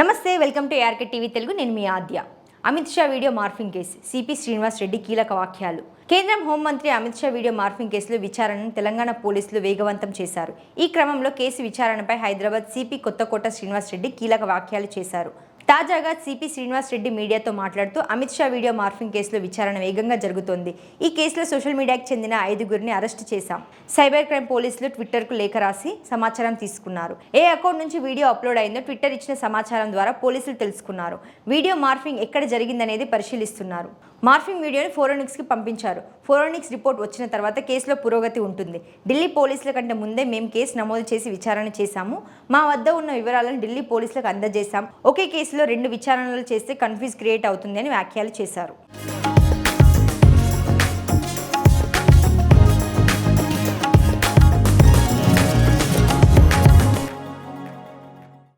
నమస్తే welcome to ARK TV Telugu. నేను మీ Adya. Amit Shah video morphing case. CP Srinivas Reddy కీలక వాక్యాలు కేంద్రం హోంమంత్రి అమిత్ షా వీడియో మార్ఫింగ్ కేసులో విచారణను తెలంగాణ పోలీసులు వేగవంతం చేశారు. ఈ క్రమంలో కేసు విచారణపై హైదరాబాద్ సిపి కొత్తకోట శ్రీనివాస్ రెడ్డి కీలక వ్యాఖ్యలు చేశారు. తాజాగా సిపి శ్రీనివాస్ రెడ్డి మీడియాతో మాట్లాడుతూ అమిత్ షా వీడియో మార్ఫింగ్ కేసులో విచారణ వేగంగా జరుగుతోంది. ఈ కేసులో సోషల్ మీడియాకి చెందిన ఐదుగురిని అరెస్టు చేశాం. సైబర్ క్రైమ్ పోలీసులు ట్విట్టర్కు లేఖ రాసి సమాచారం తీసుకున్నారు. ఏ అకౌంట్ నుంచి వీడియో అప్లోడ్ అయిందో ట్విట్టర్ ఇచ్చిన సమాచారం ద్వారా పోలీసులు తెలుసుకున్నారు. వీడియో మార్ఫింగ్ ఎక్కడ జరిగిందనేది పరిశీలిస్తున్నారు. మార్ఫింగ్ వీడియోని ఫోరోనిక్స్కి పంపించారు. ఫోరోనిక్స్ రిపోర్ట్ వచ్చిన తర్వాత కేసులో పురోగతి ఉంటుంది. ఢిల్లీ పోలీసుల కంటే ముందే మేము కేసు నమోదు చేసి విచారణ చేశాము. మా వద్ద ఉన్న వివరాలను ఢిల్లీ పోలీసులకు అందజేశాం. ఒకే కేసులో రెండు విచారణలు చేస్తే కన్ఫ్యూజ్ క్రియేట్ అవుతుంది అని వ్యాఖ్యలు చేశారు.